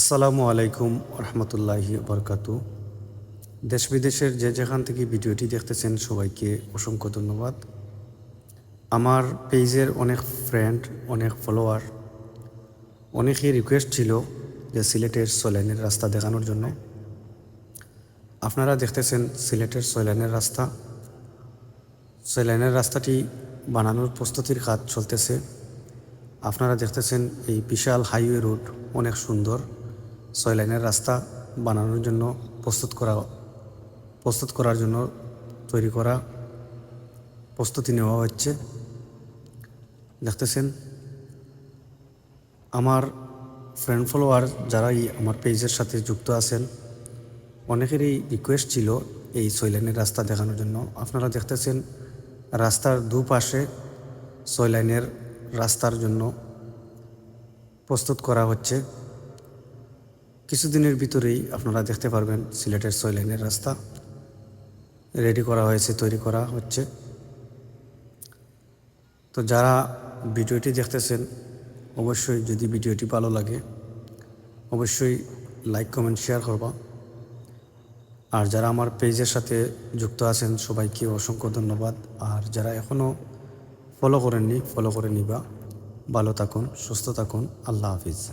আসসালামু আলাইকুম রহমতুল্লাহি বরকাতু দেশ বিদেশের যে যেখান থেকে ভিডিওটি দেখতেছেন সবাইকে অসংখ্য ধন্যবাদ। আমার পেজের অনেক ফ্রেন্ড অনেক ফলোয়ার অনেকেই রিকোয়েস্ট ছিল যে সিলেটের সয়লাইনের রাস্তা দেখানোর জন্য। আপনারা দেখতেছেন সিলেটের সয়লাইনের রাস্তা। সয়লাইনের রাস্তাটি বানানোর প্রস্তুতির কাজ চলতেছে। আপনারা দেখতেছেন এই বিশাল হাইওয়ে রোড অনেক সুন্দর। ছয় লাইনের রাস্তা বানানোর জন্য প্রস্তুত করা, প্রস্তুত করার জন্য তৈরি করা প্রস্তুতি নেওয়া হচ্ছে। দেখতেছেন, আমার ফ্রেন্ড ফলোয়ার যারা এই আমার পেজের সাথে যুক্ত আছেন, অনেকেরই রিকোয়েস্ট ছিল এই লাইনের রাস্তা দেখানোর জন্য। আপনারা দেখতেছেন, রাস্তার দুপাশে লাইনের রাস্তার জন্য প্রস্তুত করা হচ্ছে। কিছুদিনের ভিতরেই আপনারা দেখতে পারবেন সিলেটের ছয় লাইনের রাস্তা। রেডি করা হয়েছে, তৈরি করা হচ্ছে। তো যারা ভিডিওটি দেখতেছেন, অবশ্যই যদি ভিডিওটি ভালো লাগে, অবশ্যই লাইক, কমেন্ট, শেয়ার করবা। আর যারা আমার পেজের সাথে যুক্ত আছেন, সবাইকে অসংখ্য ধন্যবাদ। আর যারা এখনও ফলো করেননি ফলো করে নিবা। ভালো থাকুন, সুস্থ থাকুন। আল্লাহ হাফিজ।